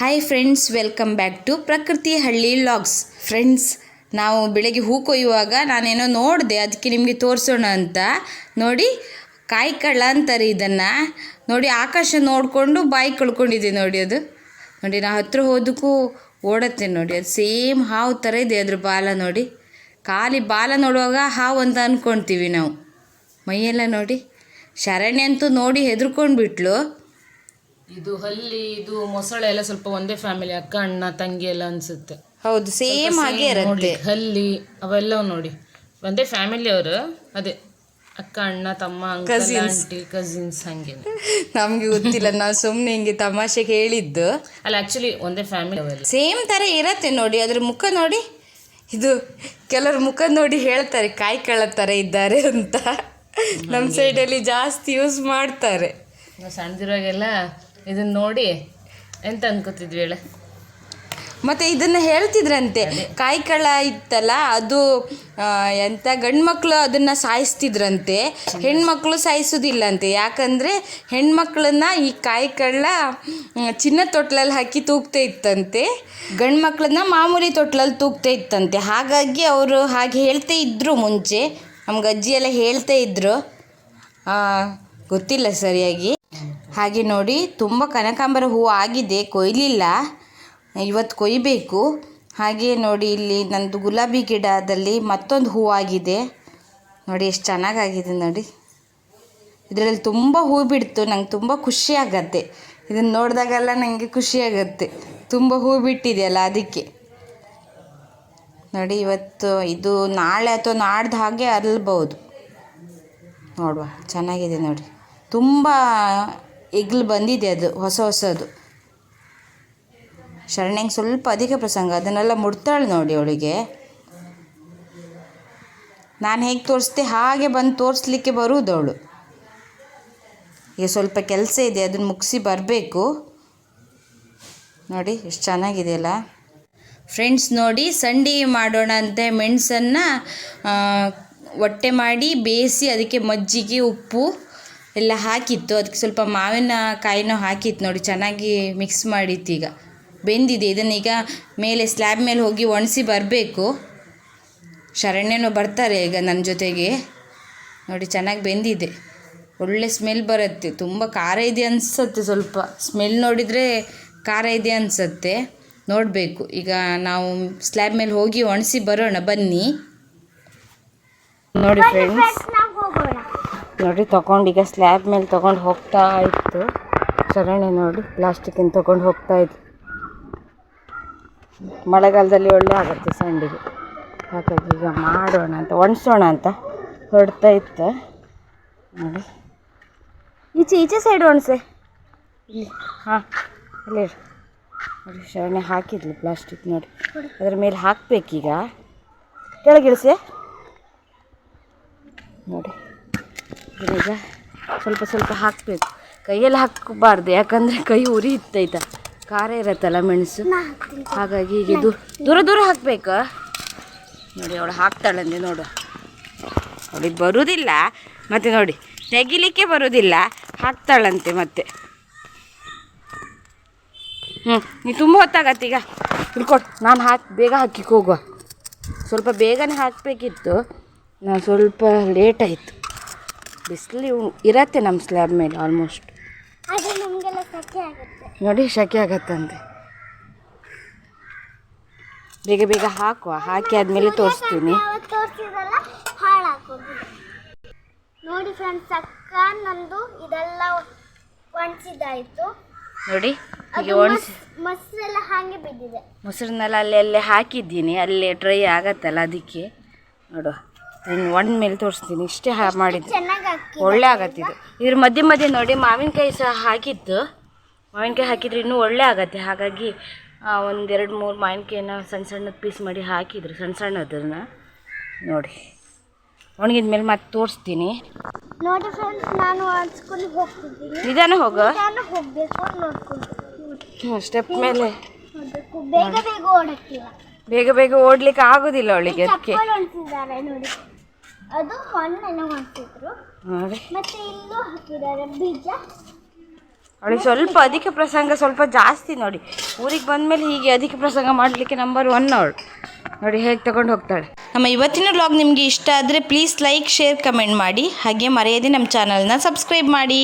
Hi friends welcome back to Prakruthi Halli logs friends ನಾವು ಬೆಳಗ್ಗೆ ಹೂ ಕೊಯ್ಯುವಾಗ ನಾನೇನೋ ನೋಡಿದೆ, ಅದಕ್ಕೆ ನಿಮಗೆ ತೋರಿಸೋಣ ಅಂತ. ನೋಡಿ, ಕಾಯಿ ಕಳ್ಳ ಅಂತಾರೆ ಇದನ್ನು. ನೋಡಿ, ಆಕಾಶ ನೋಡಿಕೊಂಡು ಬಾಯಿ ಕಳ್ಕೊಂಡಿದೆ ನೋಡಿ ಅದು. ನೋಡಿ, ನಾ ಹತ್ರ ಹೋದಕ್ಕೂ ಓಡತ್ತೆ ನೋಡಿ, ಅದು ಸೇಮ್ ಹಾವು ಥರ ಇದೆ ಅದ್ರ ಬಾಲ ನೋಡಿ. ಖಾಲಿ ಬಾಲ ನೋಡುವಾಗ ಹಾವು ಅಂತ ಅಂದ್ಕೊಳ್ತೀವಿ ನಾವು. ಮೈಯೆಲ್ಲ ನೋಡಿ ಶರಣ್ಯ ಅಂತೂ ನೋಡಿ ಹೆದರ್ಕೊಂಡು ಬಿಟ್ಲು ಇದು ಹಲ್ಲಿ ಇದು ಮೊಸಳೆ ಎಲ್ಲ ಸ್ವಲ್ಪ ಒಂದೇ ಫ್ಯಾಮಿಲಿ ಅಕ್ಕ ಅಣ್ಣ ತಂಗಿ ಎಲ್ಲ ಅನ್ಸುತ್ತೆ. ಹೌದು ಸೇಮ್ ಹಾಗೆ ಇರುತ್ತೆ. ನೋಡಿ ಹಲ್ಲಿ ಅವೆಲ್ಲ ನೋಡಿ. ಒಂದೇ ಫ್ಯಾಮಿಲಿ ಅವರು ಅದೇ. ಅಕ್ಕ ಅಣ್ಣ ತಮ್ಮ ಆಂಟಿ ಕಸಿನ್ಸ್ ಹಂಗೆ. ನಮ್ಗೆ ಗೊತ್ತಿಲ್ಲ ನಾವು ಸುಮ್ಮನೆ ಹಿಂಗೆ ತಮಾಷೆಗೆ ಹೇಳಿದ್ದು ಅಲ್ಲ ಆಕ್ಚುಲಿ ಒಂದೇ ಫ್ಯಾಮಿಲಿ ಅವೆಲ್ಲ ಸೇಮ್ ತರ ಇರತ್ತೆ ನೋಡಿ ಅದ್ರ ಮುಖ ನೋಡಿ ಇದು ಕೆಲವರು ಮುಖ ನೋಡಿ ಹೇಳ್ತಾರೆ ಕಾಯಿ ಕಳ್ಳ ಥರ ಇದ್ದಾರೆ ಅಂತ. ನಮ್ಮ ಸೈಡಲ್ಲಿ ಜಾಸ್ತಿ ಯೂಸ್ ಮಾಡ್ತಾರೆ. ಸಣ್ಣದಿರುವಾಗೆಲ್ಲ ಇದನ್ನ ನೋಡಿ ಎಂತ ಅನ್ಕೋತಿದ್ವಿ ಹೇಳ. ಮತ್ತೆ ಇದನ್ನ ಹೇಳ್ತಿದ್ರಂತೆ ಕಾಯಿ ಕಳ್ಳ ಇತ್ತಲ್ಲ ಅದು ಆ, ಎಂತ ಗಂಡು ಮಕ್ಕಳು ಅದನ್ನ ಸಾಯಿಸ್ತಿದ್ರಂತೆ. ಹೆಣ್ಮಕ್ಳು ಸಾಯಿಸೋದಿಲ್ಲಂತೆ. ಯಾಕಂದ್ರೆ ಹೆಣ್ಮಕ್ಳನ್ನ ಈ ಕಾಯಿ ಕಳ್ಳ ಮ್, ಚಿನ್ನ ತೊಟ್ಲಲ್ಲಿ ಹಾಕಿ ತೂಗ್ತಾ ಇತ್ತಂತೆ. ಗಂಡು ಮಕ್ಕಳನ್ನ ಮಾಮೂಲಿ ತೊಟ್ಲಲ್ಲಿ ತೂಗ್ತಾ ಇತ್ತಂತೆ. ಹಾಗಾಗಿ ಅವರು ಹಾಗೆ ಹೇಳ್ತಾ ಇದ್ರು ಮುಂಚೆ. ನಮ್ಗೆ ಅಜ್ಜಿ ಎಲ್ಲ ಹೇಳ್ತಾ ಇದ್ರು. ಆ, ಗೊತ್ತಿಲ್ಲ ಸರಿಯಾಗಿ. ಹಾಗೆ ನೋಡಿ, ತುಂಬ ಕನಕಾಂಬರ ಹೂವು ಆಗಿದೆ, ಕೊಯ್ಲಿಲ್ಲ. ಇವತ್ತು ಕೊಯ್ಬೇಕು. ಹಾಗೆ ನೋಡಿ, ಇಲ್ಲಿ ನಂದು ಗುಲಾಬಿ ಗಿಡದಲ್ಲಿ ಮತ್ತೊಂದು ಹೂವಾಗಿದೆ ನೋಡಿ, ಎಷ್ಟು ಚೆನ್ನಾಗಾಗಿದೆ ನೋಡಿ. ಇದರಲ್ಲಿ ತುಂಬ ಹೂ ಬಿಡ್ತು, ನಂಗೆ ತುಂಬ ಖುಷಿ ಆಗತ್ತೆ. ಇದನ್ನು ನೋಡಿದಾಗೆಲ್ಲ ನನಗೆ ಖುಷಿ ಆಗತ್ತೆ. ತುಂಬ ಹೂ ಬಿಟ್ಟಿದೆಯಲ್ಲ ಅದಕ್ಕೆ. ನೋಡಿ, ಇವತ್ತು ಇದು ನಾಳೆ ಅಥವಾ ನಾಡ್ದು ಹಾಗೆ ಅರಳ್ಬೋದು. ನೋಡುವ, ಚೆನ್ನಾಗಿದೆ ನೋಡಿ. ತುಂಬ ಎಗ್ಲು ಬಂದಿದೆ ಅದು, ಹೊಸ ಹೊಸದು. ಶರಣ್ಯಂಗೆ ಸ್ವಲ್ಪ ಅಧಿಕ ಪ್ರಸಂಗ, ಅದನ್ನೆಲ್ಲ ಮುಡ್ತಾಳೆ ನೋಡಿ ಅವಳಿಗೆ. ನಾನು ಹೇಗೆ ತೋರಿಸ್ತೆ ಹಾಗೆ ಬಂದು ತೋರಿಸ್ಲಿಕ್ಕೆ ಬರುವುದು ಅವಳು. ಈಗ ಸ್ವಲ್ಪ ಕೆಲಸ ಇದೆ ಅದನ್ನು ಮುಗಿಸಿ ಬರಬೇಕು. ನೋಡಿ, ಎಷ್ಟು ಚೆನ್ನಾಗಿದೆಯಲ್ಲ ಫ್ರೆಂಡ್ಸ್ ನೋಡಿ, ಸಂಡಿ ಮಾಡೋಣ ಅಂತ ಮೆಣಸನ್ನು ಒಟ್ಟೆ ಮಾಡಿ ಬೇಯಿಸಿ ಅದಕ್ಕೆ ಮಜ್ಜಿಗೆ, ಉಪ್ಪು. ಎಲ್ಲ ಹಾಕಿತ್ತು. ಅದಕ್ಕೆ ಸ್ವಲ್ಪ ಮಾವಿನ ಕಾಯಿನೂ ಹಾಕಿತ್ತು ನೋಡಿ ಚೆನ್ನಾಗಿ ಮಿಕ್ಸ್ ಮಾಡಿತ್ತು ಈಗ. ಬೆಂದಿದೆ. ಇದನ್ನೀಗ ಮೇಲೆ ಸ್ಲ್ಯಾಬ್ ಮೇಲೆ ಹೋಗಿ ಒಣಸಿ ಬರಬೇಕು. ಶರಣ್ಯನೂ ಬರ್ತಾರೆ ಈಗ ನನ್ನ ಜೊತೆಗೆ. ನೋಡಿ ಚೆನ್ನಾಗಿ ಬೆಂದಿದೆ. ಒಳ್ಳೆ ಸ್ಮೆಲ್ ಬರುತ್ತೆ. ತುಂಬ ಖಾರ ಇದೆ ಅನಿಸುತ್ತೆ ಸ್ವಲ್ಪ. ಸ್ಮೆಲ್ ನೋಡಿದರೆ ಖಾರ ಇದೆ ಅನಿಸುತ್ತೆ. ನೋಡಬೇಕು. ಈಗ ನಾವು ಸ್ಲ್ಯಾಬ್ ಮೇಲೆ ಹೋಗಿ ಒಣಸಿ ಬರೋಣ. ಬನ್ನಿ. ನೋಡಿ ಫ್ರೆಂಡ್ಸ್ ನೋಡಿ, ತಗೊಂಡು ಈಗ ಸ್ಲ್ಯಾಬ್ ಮೇಲೆ ತಗೊಂಡು ಹೋಗ್ತಾ ಇತ್ತು. ಶರಣ್ಯ ನೋಡಿ ಪ್ಲಾಸ್ಟಿಕ್ಕಿಂದ ತಗೊಂಡು ಹೋಗ್ತಾ ಇತ್ತು ಮಳೆಗಾಲದಲ್ಲಿ ಒಳ್ಳೆ ಆಗುತ್ತೆ ಸಂಡಿಗೆ. ಹಾಗಾಗಿ ಈಗ ಮಾಡೋಣ ಅಂತ, ಒಣಸೋಣ ಅಂತ ಹೊಡ್ತಾ ಇತ್ತು ನೋಡಿ. ಈಚೆ ಈಚೆ ಸೈಡ್ ಒಣಸೆ. ಇಲ್ಲಿ, ಹಾಂ, ಇಲ್ಲಿ. ನೋಡಿ, ಶರಣೆ ಹಾಕಿದ್ಲು ಪ್ಲಾಸ್ಟಿಕ್ ನೋಡಿ. ಅದ್ರ ಮೇಲೆ ಹಾಕಬೇಕೀಗ. ಕೆಳಗಿಳಿಸೆ. ನೋಡಿ. ಇದೀಗ ಸ್ವಲ್ಪ ಸ್ವಲ್ಪ ಹಾಕಬೇಕು. ಕೈಯಲ್ಲಿ ಹಾಕಬಾರ್ದು ಯಾಕಂದರೆ ಕೈ ಉರಿ ಇತ್ತೈತ. ಖಾರ ಇರತ್ತಲ್ಲ ಮೆಣಸು? ಹಾಗಾಗಿ ಈಗ ಇದು ದೂರ ದೂರ ಹಾಕಬೇಕು? ನೋಡಿ ಅವಳು ಹಾಕ್ತಾಳಂದೆ ನೋಡು. ಅವಳಿಗೆ ಬರುವುದಿಲ್ಲ ಮತ್ತು ನೋಡಿ ತೆಗಿಲಿಕ್ಕೆ ಬರುವುದಿಲ್ಲ ಹಾಕ್ತಾಳಂತೆ ಮತ್ತೆ. ಹ್ಞೂ ನೀ ತುಂಬ ಹೊತ್ತಾಗತ್ತೆ ಈಗ. ತಿಳ್ಕೊಡು ನಾನು ಹಾಕಿ ಬೇಗ ಹಾಕಿಕ್ಕೆ ಹೋಗುವ. ಸ್ವಲ್ಪ ಬೇಗನೆ ಹಾಕಬೇಕಿತ್ತು. ನಾನು ಸ್ವಲ್ಪ ಲೇಟ್ ಆಯಿತು. ಬಿಸಿಲು ಇರತ್ತೆ ನಮ್ಮ ಸ್ಲ್ಯಾಬ್ ಮೇಲೆ ಆಲ್ಮೋಸ್ಟ್ ನೋಡಿ ಶಕೆ ಆಗತ್ತಂತೆ. ಬೇಗ ಬೇಗ ಹಾಕುವ. ಹಾಕಿ ಆದಮೇಲೆ ತೋರಿಸ್ತೀನಿ. ನೋಡಿ ಫ್ರೆಂಡ್ಸ್ ಅಕ್ಕ ನಂದು ಇದೆಲ್ಲ ಒಣಸಿದಾಯ್ತು ನೋಡಿ ಈಗ ಅದು ಒಣಸಿ ಮಸ್- ಮೊಸರೆಲ್ಲ ಹಾಗೆ ಬಿದ್ದಿದೆ. ಮೊಸರನ್ನೆಲ್ಲ ಅಲ್ಲಿ ಅಲ್ಲೇ ಹಾಕಿದ್ದೀನಿ. ಅಲ್ಲೇ ಡ್ರೈ ಆಗತ್ತಲ್ಲ ಅದಕ್ಕೆ. ನೋಡು ಇನ್ನು ಒಣ ಮೇಲೆ ತೋರಿಸ್ತೀನಿ. ಇಷ್ಟೇ ಹಾ ಮಾಡಿದ್ದು. ಒಳ್ಳೆ ಆಗತ್ತಿದು ಇದ್ರ ಮಧ್ಯೆ ಮಧ್ಯೆ ನೋಡಿ ಮಾವಿನಕಾಯಿ ಸಹ ಹಾಕಿತ್ತು ಮಾವಿನಕಾಯಿ ಹಾಕಿದ್ರೆ ಇನ್ನೂ ಒಳ್ಳೆ ಆಗತ್ತೆ. ಹಾಗಾಗಿ ಒಂದೆರಡು ಮೂರು ಮಾವಿನಕಾಯಿನ ಸಣ್ಣ ಸಣ್ಣದ ಪೀಸ್ ಮಾಡಿ ಹಾಕಿದ್ರು ಸಣ್ಣ ಸಣ್ಣದನ್ನು. ನೋಡಿ. ಒಣಗಿದ ಮೇಲೆ ಮತ್ತೆ ತೋರಿಸ್ತೀನಿ. ನೋಡಿ ಫ್ರೆಂಡ್ಸ್ ನಾನು ಸ್ಕೂಲಿಗೆ ಹೋಗ್ತಿದ್ದೀನಿ. ನಿಧಾನ ಹೋಗ. ನಾನು ಹೋಗಬೇಕು ನೋಡ್ಕೊಂಡು. ಸ್ಟೆಪ್ ಮೇಲೆ. ಬೇಗ ಬೇಗ ಓಡಕ್ಕಿಲ್ಲ. ಬೇಗ ಬೇಗ ಓಡ್ಲಿಕ್ಕೆ ಆಗೋದಿಲ್ಲ ಅವಳಿಗೆ ಅದಕ್ಕೆ ಅದು ಹಣ್ಣನ್ನು ಹಾಕಿದ್ರು ಮತ್ತೆ ಇಲ್ಲೂ ಹಾಕಿದ್ದಾರೆ ಬೀಜ. ನೋಡಿ ಸ್ವಲ್ಪ ಅಧಿಕ ಪ್ರಸಂಗ ಸ್ವಲ್ಪ ಜಾಸ್ತಿ ನೋಡಿ. ಊರಿಗೆ ಬಂದಮೇಲೆ ಹೀಗೆ ಅಧಿಕ ಪ್ರಸಂಗ ಮಾಡಲಿಕ್ಕೆ ನಂಬರ್ ಒನ್ ಅವಳು. ನೋಡಿ ಹೇಗೆ ತಗೊಂಡು ಹೋಗ್ತಾಳೆ. ನಮ್ಮ ಇವತ್ತಿನ ವ್ಲಾಗ್ ನಿಮಗೆ ಇಷ್ಟ ಆದರೆ ಪ್ಲೀಸ್ ಲೈಕ್ ಶೇರ್ ಕಮೆಂಟ್ ಮಾಡಿ. ಹಾಗೆ ಮರೆಯದೆ ನಮ್ಮ ಚಾನಲ್ನ ಸಬ್ಸ್ಕ್ರೈಬ್ ಮಾಡಿ.